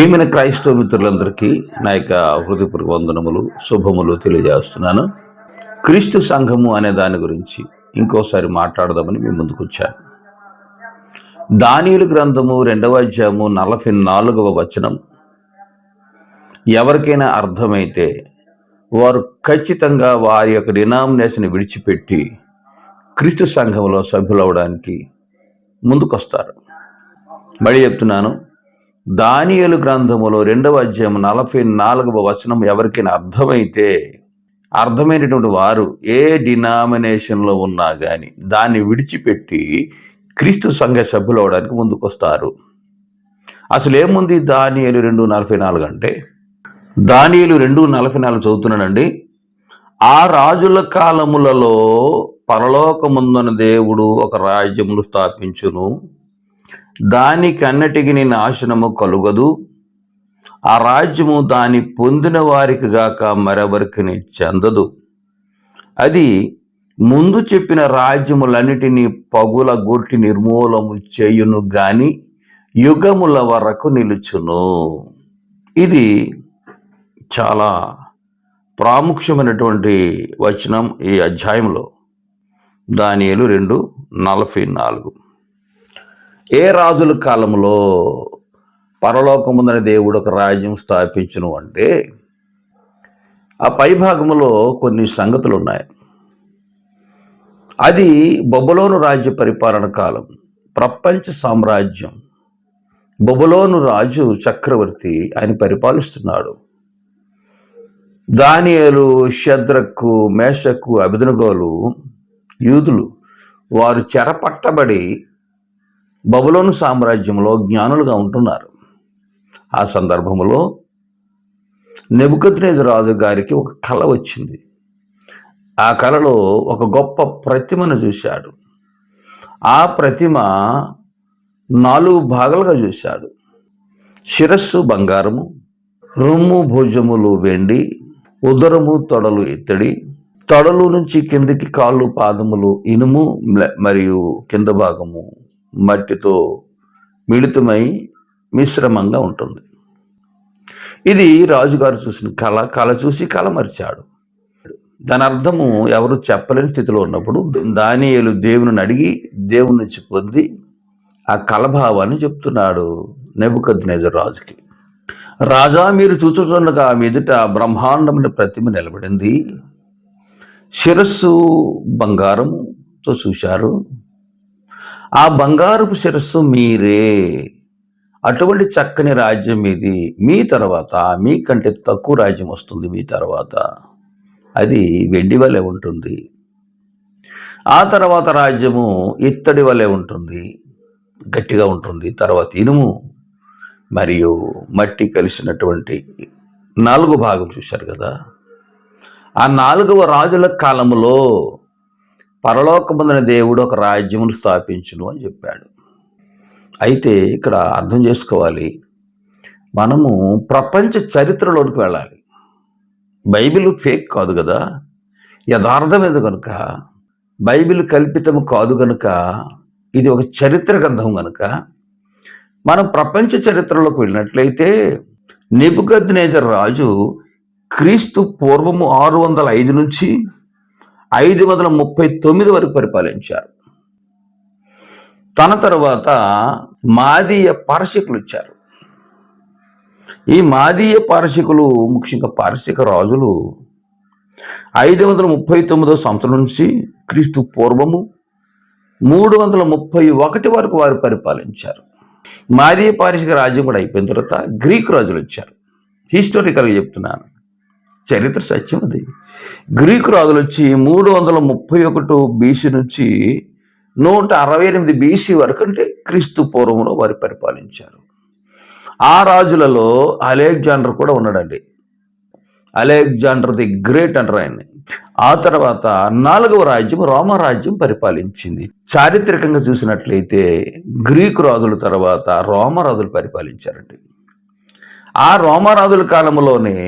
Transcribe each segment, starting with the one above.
ప్రేమిన క్రైస్తవ మిత్రులందరికీ నా యొక్క హృదయపూర్వక వందనములు శుభములు తెలియజేస్తున్నాను. క్రీస్తు సంఘము అనే దాని గురించి ఇంకోసారి మాట్లాడదామని మీ ముందుకు వచ్చాను. దానియులు గ్రంథము రెండవ అధ్యాయము నలభై నాలుగవ వచనం. ఎవరికైనా అర్థమైతే వారు ఖచ్చితంగా వారి యొక్క డినామినేషన్ విడిచిపెట్టి క్రీస్తు సంఘంలో సభ్యులవడానికి ముందుకొస్తారు. మళ్ళీ చెప్తున్నాను దానియలు గ్రంథములో రెండవ అధ్యాయం నలభై నాలుగవ వచనం ఎవరికైనా అర్థమైతే అర్థమైనటువంటి వారు ఏ డినామినేషన్లో ఉన్నా కానీ దాన్ని విడిచిపెట్టి క్రీస్తు సంఘ సభ్యులు అవడానికి ముందుకొస్తారు. అసలు ఏముంది దానియలు రెండు నలభై నాలుగు అంటే? దానియలు రెండు నలభై నాలుగు చదువుతున్నానండి. ఆ రాజుల కాలములలో పరలోకముందన దేవుడు ఒక రాజ్యమును స్థాపించును. దానికన్నటికి నీ నాశనము కలుగదు. ఆ రాజ్యము దాని పొందిన వారికి గాక మరెవరికి చెందదు. అది ముందు చెప్పిన రాజ్యములన్నిటినీ పగుల గొట్టి నిర్మూలము చేయును గాని యుగముల వరకు నిలుచును. ఇది చాలా ప్రాముఖ్యమైనటువంటి వచనం ఈ అధ్యాయంలో. దానియలు రెండు నలభై నాలుగు. ఏ రాజుల కాలంలో పరలోకముందని దేవుడు ఒక రాజ్యం స్థాపించను అంటే ఆ పై భాగంలో కొన్ని సంగతులు ఉన్నాయి అది బొబలోను రాజ్య పరిపాలన కాలం ప్రపంచ సామ్రాజ్యం. బొబలోను రాజు చక్రవర్తి ఆయన పరిపాలిస్తున్నాడు. దానియలు శద్రకు మేషకు అభిదనుగోలు యూదులు వారు చెరపట్టబడి బబులోను సామ్రాజ్యంలో జ్ఞానులుగా ఉంటున్నారు. ఆ సందర్భంలో నెబుకద్నేజు రాజు గారికి ఒక కళ వచ్చింది. ఆ కళలో ఒక గొప్ప ప్రతిమను చూశాడు. ఆ ప్రతిమ నాలుగు భాగాలుగా చూశాడు. శిరస్సు బంగారము రొమ్ము భుజములు వెండి ఉదరము తొడలు ఇత్తడి తొడలు నుంచి కిందికి కాళ్ళు పాదములు ఇనుము మరియు కింద భాగము మట్టితో మిళితమై మిశ్రమంగా ఉంటుంది. ఇది రాజుగారు చూసిన కళ కళ చూసి కళ మరిచాడు. దాని అర్థము ఎవరు చెప్పలేని స్థితిలో ఉన్నప్పుడు దానియలు దేవుని అడిగి దేవుని నుంచి పొంది ఆ కలభావాన్ని చెప్తున్నాడు నెబుకద్నేజర్ రాజుకి. రాజా మీరు చూచుతుండగా మీ ఎదుట బ్రహ్మాండమైన ప్రతిమ నిలబడింది. శిరస్సు బంగారముతో చూశారు. ఆ బంగారపు శిరస్సు మీరే. అటువంటి చక్కని రాజ్యం ఇది. మీ తర్వాత మీకంటే తక్కువ రాజ్యం వస్తుంది మీ తర్వాత. అది వెండి వలె ఉంటుంది. ఆ తర్వాత రాజ్యము ఇత్తడి వలె ఉంటుంది. గట్టిగా ఉంటుంది. తర్వాత ఇనుము మరియు మట్టి కలిసినటువంటి నాలుగు భాగం చూశారు కదా. ఆ నాలుగవ రాజుల కాలములో పరలోకముందన దేవుడు ఒక రాజ్యమును స్థాపించును అని చెప్పాడు. అయితే ఇక్కడ అర్థం చేసుకోవాలి మనము ప్రపంచ చరిత్రలోనికి వెళ్ళాలి. బైబిల్ ఫేక్ కాదు కదా యథార్థమేది కనుక బైబిల్ కల్పితం కాదు కనుక ఇది ఒక చరిత్ర గ్రంథం కనుక మనం ప్రపంచ చరిత్రలోకి వెళ్ళినట్లయితే నెబుకద్నేజర్ రాజు క్రీస్తు పూర్వము ఆరు వందల ఐదు నుంచి ఐదు వందల ముప్పై తొమ్మిది వరకు పరిపాలించారు. తన తరువాత మాదీయ పారసికులు వచ్చారు ఈ మాదీయ పారసికులు ముఖ్యంగా పారసిక రాజులు ఐదు వందల ముప్పై తొమ్మిదో సంవత్సరం నుంచి క్రీస్తు పూర్వము మూడు వందల ముప్పై ఒకటి వరకు వారు పరిపాలించారు. మాదీయ పారసిక రాజ్యం కూడా అయిపోయిన తర్వాత గ్రీకు రాజులు వచ్చారు. హిస్టారికల్గా చెప్తున్నాను. చరిత్ర సత్యం అది. గ్రీకు రాజులు వచ్చి మూడు వందల ముప్పై ఒకటి బీసీ నుంచి నూట అరవై ఎనిమిది బీసీ వరకు అంటే క్రీస్తు పూర్వంలో వారు పరిపాలించారు. ఆ రాజులలో అలెగ్జాండర్ కూడా ఉన్నాడండి. అలెగ్జాండర్ ది గ్రేట్ అంటారు ఆయన్ని. ఆ తర్వాత నాలుగవ రాజ్యం రోమరాజ్యం పరిపాలించింది. చారిత్రకంగా చూసినట్లయితే గ్రీకు రాజుల తర్వాత రోమరాజులు పరిపాలించారండి. ఆ రోమరాజుల కాలంలోనే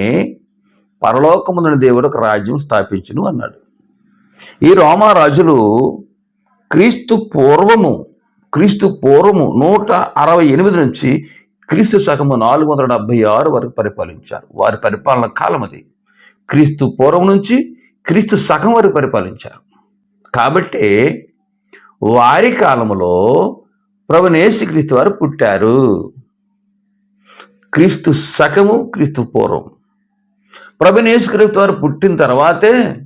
పరలోకముందుని దేవుడు ఒక రాజ్యం స్థాపించును అన్నాడు. ఈ రోమారాజులు క్రీస్తు పూర్వము క్రీస్తు పూర్వము నూట అరవై ఎనిమిది నుంచి క్రీస్తు శకము నాలుగు వందల డెబ్బై ఆరు వరకు పరిపాలించారు. వారి పరిపాలన కాలం అది. క్రీస్తు పూర్వం నుంచి క్రీస్తు శకం వరకు పరిపాలించారు. కాబట్టి వారి కాలములో ప్రభునేసి క్రీస్తు వారు పుట్టారు. క్రీస్తు శకము క్రీస్తు పూర్వం. ప్రభునేసు క్రీస్తు వారు పుట్టిన తర్వాతే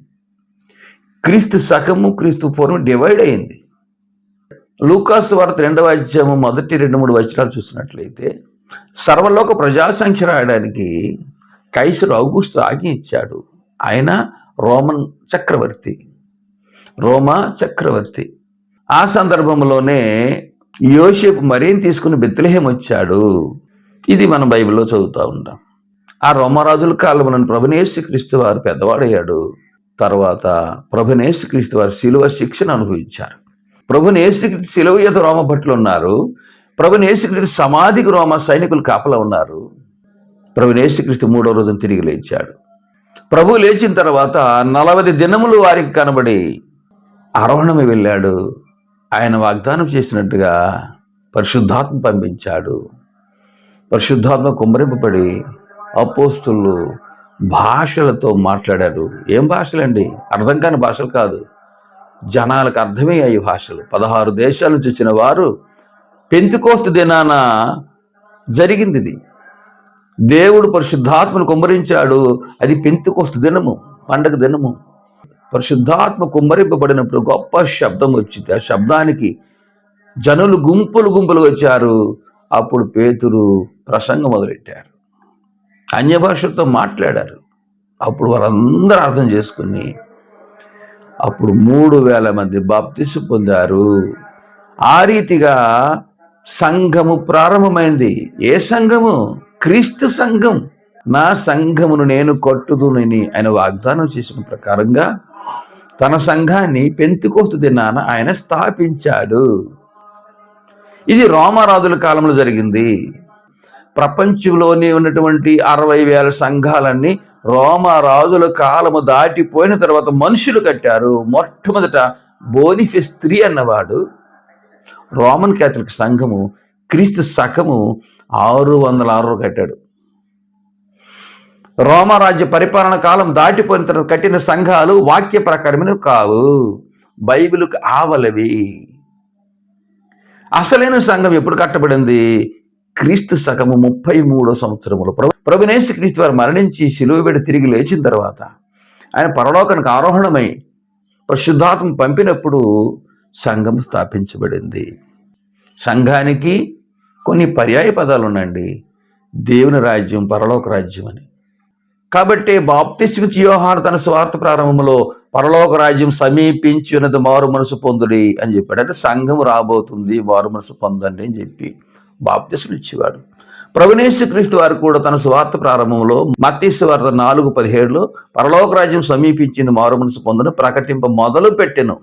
క్రీస్తు శకము క్రీస్తు పూర్వం డివైడ్ అయింది. లూకాసు వార్త రెండవ అధ్యాయము మొదటి రెండు మూడు వచనాలు చూసినట్లయితే సర్వలోక ప్రజాసంఖ్య రాయడానికి కైసరు ఔగుస్తు ఆజ్ఞ ఇచ్చాడు. ఆయన రోమన్ చక్రవర్తి. రోమా చక్రవర్తి. ఆ సందర్భంలోనే యోషేపు మరేం తీసుకుని బెత్లహేం వచ్చాడు ఇది మనం బైబిల్లో చదువుతూ ఉంటాం. ఆ రోమరాజుల కాలంలో ప్రభునేసు క్రీస్తు వారు పెద్దవాడయ్యాడు. తర్వాత ప్రభునేసు క్రీస్తు వారు శిలువ శిక్షణ అనుభవించారు. ప్రభుని శిలువ ఎదు రోమ భట్లు ఉన్నారు. ప్రభుని సమాధికి రోమ సైనికులు కాపలా ఉన్నారు. ప్రభుని మూడో రోజున తిరిగి లేచాడు. ప్రభు లేచిన తర్వాత నలభై దినములు వారికి కనబడి ఆరోహణమే వెళ్ళాడు. ఆయన వాగ్దానం చేసినట్టుగా పరిశుద్ధాత్మ పంపించాడు. పరిశుద్ధాత్మ కుమ్మరింపబడి అపోస్తులు భాషలతో మాట్లాడారు. ఏం భాషలండి? అర్థం కాని భాషలు కాదు. జనాలకు అర్థమే అయ్యే భాషలు. పదహారు దేశాల నుంచి వచ్చిన వారు పెంతికోస్తు దినాన జరిగింది ఇది దేవుడు పరిశుద్ధాత్మను కుమ్మరించాడు. అది పెంతికోస్తు దినము పండగ దినము. పరిశుద్ధాత్మ కుమ్మరింపబడినప్పుడు గొప్ప శబ్దం వచ్చింది. ఆ శబ్దానికి జనులు గుంపులు గుంపులు వచ్చారు. అప్పుడు పేతురు ప్రసంగం మొదలెట్టారు. అన్య భాషతో మాట్లాడారు. అప్పుడు వారందరూ అర్థం చేసుకుని అప్పుడు మూడు వేల మంది బాప్తిసు పొందారు. ఆ రీతిగా సంఘము ప్రారంభమైంది. ఏ సంఘము? క్రీస్తు సంఘం. నా సంఘమును నేను కొట్టుదునని ఆయన వాగ్దానం చేసిన ప్రకారంగా తన సంఘాన్ని పెంతుకోస్తు దినాన ఆయన స్థాపించాడు. ఇది రోమరాజుల కాలంలో జరిగింది. ప్రపంచంలోనే ఉన్నటువంటి అరవై వేల సంఘాలన్నీ రోమరాజుల కాలము దాటిపోయిన తర్వాత మనుషులు కట్టారు. మొట్టమొదట బోనిఫి స్త్రీ అన్నవాడు రోమన్ క్యాథలిక్ సంఘము క్రీస్తు శకము ఆరు వందల ఆరు కట్టాడు. రోమరాజ్య పరిపాలన కాలం దాటిపోయిన తర్వాత కట్టిన సంఘాలు వాక్య ప్రకారమే కావు. బైబిల్కు ఆవలవి. అసలైన సంఘం ఎప్పుడు కట్టబడింది? క్రీస్తు శకము ముప్పై మూడో సంవత్సరములో ప్రభు ప్రభునేసి క్రీస్తు వారు మరణించి శిలువబెడి తిరిగి లేచిన తర్వాత ఆయన పరలోకానికి ఆరోహణమై పరిశుద్ధాత్మ పంపినప్పుడు సంఘం స్థాపించబడింది. సంఘానికి కొన్ని పర్యాయ పదాలు ఉన్నాయండి దేవుని రాజ్యం పరలోక రాజ్యం అని. కాబట్టి బాప్తిస్మిత్ యోహాను తన స్వార్థ ప్రారంభంలో పరలోక రాజ్యం సమీపించినది మారు మనసు పొందుడి అని చెప్పాడు. అంటే సంఘం రాబోతుంది మారు మనసు పొందండి అని చెప్పి బాప్తిస్లు ఇచ్చేవాడు క్రీస్తు వారు కూడా తన సువార్త ప్రారంభంలో మత్తీసు వార్త నాలుగు పదిహేడులో పరలోక రాజ్యం సమీపించింది మారు మనసు పొందను ప్రకటింప మొదలు పెట్టెను.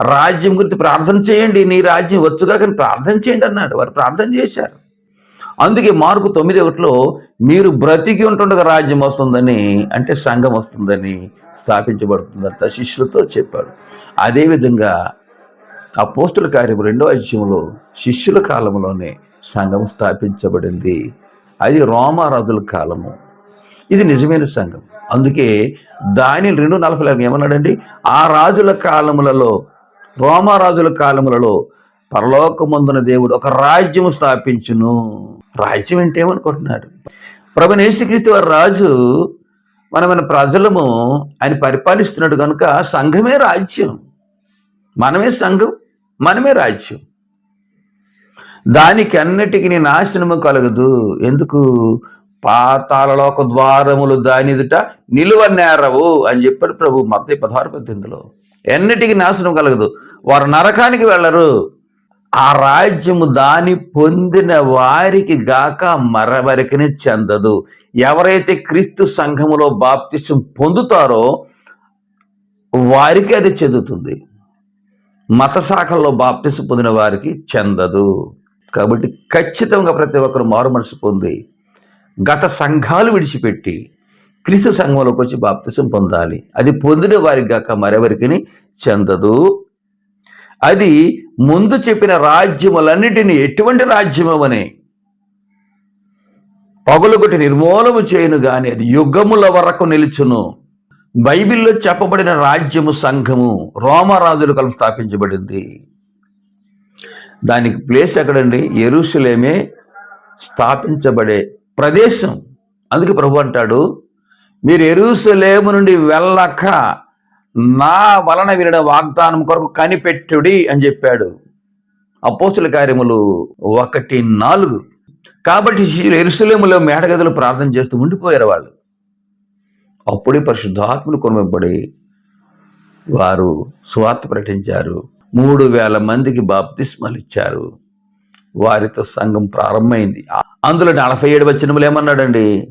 రాజ్యం గురించి ప్రార్థన చేయండి నీ రాజ్యం వచ్చుగా కానీ ప్రార్థన చేయండి అన్నాడు. వారు ప్రార్థన చేశారు. అందుకే మార్కు తొమ్మిది ఒకటిలో మీరు బ్రతికి ఉంటుండగా రాజ్యం వస్తుందని అంటే సంఘం వస్తుందని స్థాపించబడుతుందంట శిష్యులతో చెప్పాడు. అదేవిధంగా ఆ పోస్తుల కార్యం రెండో అధ్యయంలో శిష్యుల కాలంలోనే సంఘం స్థాపించబడింది. అది రోమారాజుల కాలము. ఇది నిజమైన సంఘం. అందుకే దాని రెండు నలభై నాలుగు ఏమన్నాడండి? ఆ రాజుల కాలములలో రోమారాజుల కాలములలో పరలోకమందున దేవుడు ఒక రాజ్యము స్థాపించును. రాజ్యం అంటే ఏమనుకుంటున్నాడు? ప్రభు నేసుక్రీస్తు వారి రాజు మన మన ప్రజలము ఆయన పరిపాలిస్తున్నాడు కనుక సంఘమే రాజ్యం. మనమే సంఘం. మనమే రాజ్యం. దానికి అన్నిటికీ నాశనము కలగదు. ఎందుకు? పాతాలలోక ద్వారములు దాని ఎదుట నిలువ నేరవు అని చెప్పాడు ప్రభు మత పదహారు పద్దెనిమిదిలో. ఎన్నిటికీ నాశనం కలగదు? వారు నరకానికి వెళ్ళరు. ఆ రాజ్యము దాని పొందిన వారికి గాక మరవరికిని చెందదు. ఎవరైతే క్రీస్తు సంఘములో బాప్తిసం పొందుతారో వారికి అది చెందుతుంది. మత శాఖల్లో బాప్తిసు పొందిన వారికి చెందదు. కాబట్టి ఖచ్చితంగా ప్రతి ఒక్కరు మారు మనసు పొంది గత సంఘాలు విడిచిపెట్టి క్రీస్తు సంఘంలోకి వచ్చి బాప్తిసం పొందాలి. అది పొందిన వారికి గాక మరెవరికి చెందదు. అది ముందు చెప్పిన రాజ్యములన్నిటినీ ఎటువంటి రాజ్యమని పగులుగొట్టి నిర్మూలము చేయను గాని అది యుగముల వరకు నిలుచును. బైబిల్లో చెప్పబడిన రాజ్యము సంఘము రోమరాజులు కలిపి స్థాపించబడింది. దానికి ప్లేస్ ఎక్కడండి? ఎరుసలేమే స్థాపించబడే ప్రదేశం. అందుకే ప్రభు అంటాడు మీరు ఎరుసలేము నుండి వెళ్ళక నా వలన వినడం వాగ్దానం కొరకు కనిపెట్టుడి అని చెప్పాడు. అపోస్తుల కార్యములు ఒకటి నాలుగు. కాబట్టి శిష్యులు ఎరుసలేములో మేడగదులు ప్రార్థన చేస్తూ ఉండిపోయారు వాళ్ళు. అప్పుడే పరిశుద్ధాత్ములు కొనబడి వారు స్వార్థ ప్రకటించారు. మూడు వేల మందికి బాప్తిస్మలు ఇచ్చారు. వారితో సంఘం ప్రారంభమైంది. అందులో నలభై ఏడు వచ్చినములు ఏమన్నాడండి?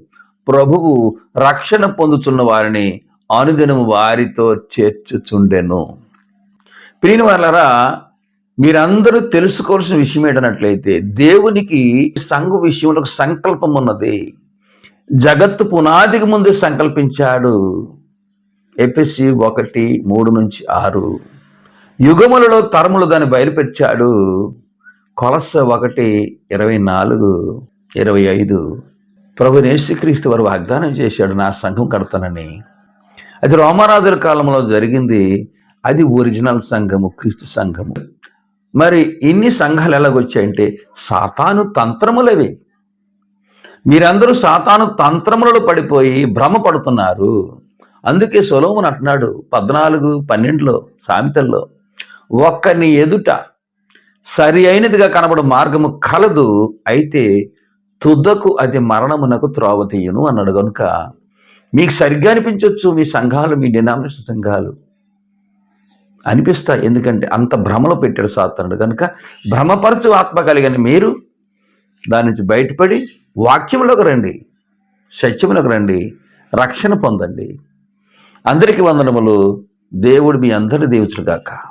ప్రభువు రక్షణ పొందుతున్న వారిని అనుదినం వారితో చేర్చుచుండెను. ప్రియుని వాళ్ళరా మీరందరూ తెలుసుకోవాల్సిన విషయం ఏంటన్నట్లయితే దేవునికి సంఘ విషయంలో ఒక సంకల్పం ఉన్నది. జగత్తు పునాదికి ముందు సంకల్పించాడు. ఎపిసి ఒకటి మూడు నుంచి ఆరు. యుగములలో తరములు దాన్ని బయలుపెట్టాడు. కొలస ఒకటి ఇరవై నాలుగు ఇరవై ఐదు. ప్రభు నేసుక్రీస్తు వారు వాగ్దానం చేశాడు నా సంఘం కడతానని. అది రోమరాజుల కాలంలో జరిగింది. అది ఒరిజినల్ సంఘము క్రీస్తు సంఘము. మరి ఇన్ని సంఘాలు ఎలాగొచ్చాయంటే సాతాను తంత్రములవి. మీరందరూ సాతాను తంత్రములలో పడిపోయి భ్రమపడుతున్నారు. అందుకే సొలోమును అంటున్నాడు పద్నాలుగు పన్నెండులో సామెతల్లో ఒక్కని ఎదుట సరి అయినదిగా కనబడు మార్గము కలదు అయితే తుద్దకు అది మరణమునకు త్రోవ తీయను అన్నాడు. కనుక మీకు సరిగ్గా అనిపించవచ్చు మీ సంఘాలు మీ డినామినేషన్ సంఘాలు అనిపిస్తాయి. ఎందుకంటే అంత భ్రమలో పెట్టాడు సాతానుడు. కనుక భ్రమపరచు ఆత్మ కలిగిన మీరు దాని నుంచి బయటపడి వాక్యంలోకి రండి. సత్యములకు రండి. రక్షణ పొందండి. అందరికీ వందనములు. దేవుడు మీ అందరి దీవించుగాక